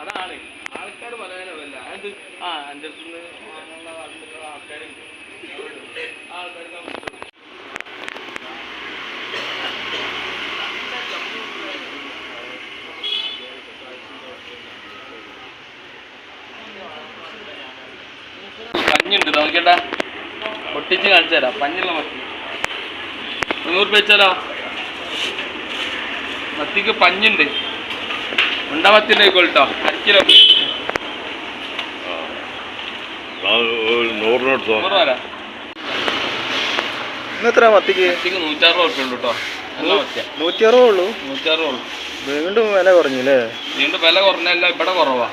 അതാണ്. ആൾക്കാർ പറയാനല്ല അത് ആ എന്റെ അടുത്തുനിന്ന് ആൾക്കാർ ആൾക്കാരുണ്ട്. ആൾക്കാർക്ക്. പഞ്ഞുണ്ട് നോക്കിയട്ടാ. പൊട്ടിച്ച് കാണിച്ചു തരാം. പഞ്ഞുള്ള മത്തി. മുന്നൂറ് രൂപ വെച്ചാലോ? മത്തിക്ക് പഞ്ഞുണ്ട്. ഉണ്ട മത്തി കേട്ടോ അരക്കിലോ നൂറിനെടുത്തോ നൂറ് വരാം. ഇന്നെത്ര മത്തിക്ക്? മത്തിക്ക് നൂറ്റാറ് ഉറുപ്പ്യ ഉള്ളൂ കേട്ടോ നല്ല മത്തിയ. നൂറ്റി അറുപത് ഉള്ളൂ? നൂറ്റാറ് ഉള്ളൂ. വീണ്ടും വില കുറഞ്ഞില്ലേ? വീണ്ടും വില കുറഞ്ഞല്ല ഇവിടെ കുറവാ.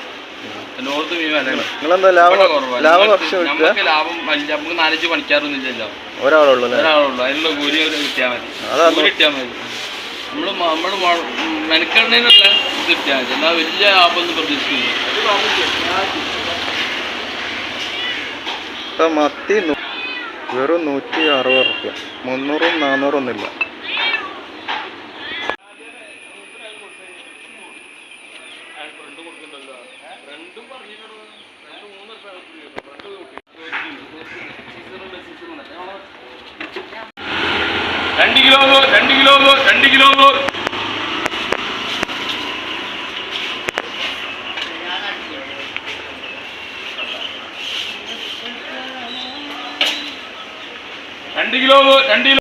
ലോകത്ത് മീൻ വിലയാണ്. നിങ്ങളെന്താ ഇവിടെ ലാഭം ലാഭം നമുക്ക് ലാഭം വലിയ നമുക്ക് നാലഞ്ച് പണിക്കാറൊന്നും ഇല്ലല്ലോ ഒരാളുള്ളൂ ഒരാളുള്ളൂ. അതിനുള്ള കൂലി കിട്ടിയാൽ മതി. കൂലി കിട്ടിയാൽ മതി. ഇത് കിട്ടിയാൽ മതി എന്നാൽ വലിയ ലാഭമൊന്നും പ്രതീക്ഷിക്കുന്നു മത്തി വെറും നൂറ്റി അറുപത് റുപ്യ മുന്നൂറും നാന്നൂറും ഒന്നുമില്ല. ഫ്രണ്ട് കൊടുക്കണ്ടല്ലോ ഫ്രണ്ടും പറഞ്ഞിട്ടുണ്ടോ രണ്ട് മൂന്ന് രണ്ട് കിലോ രണ്ട് കിലോ രണ്ട് കിലോ. രണ്ട് കിലോ രണ്ട് കിലോ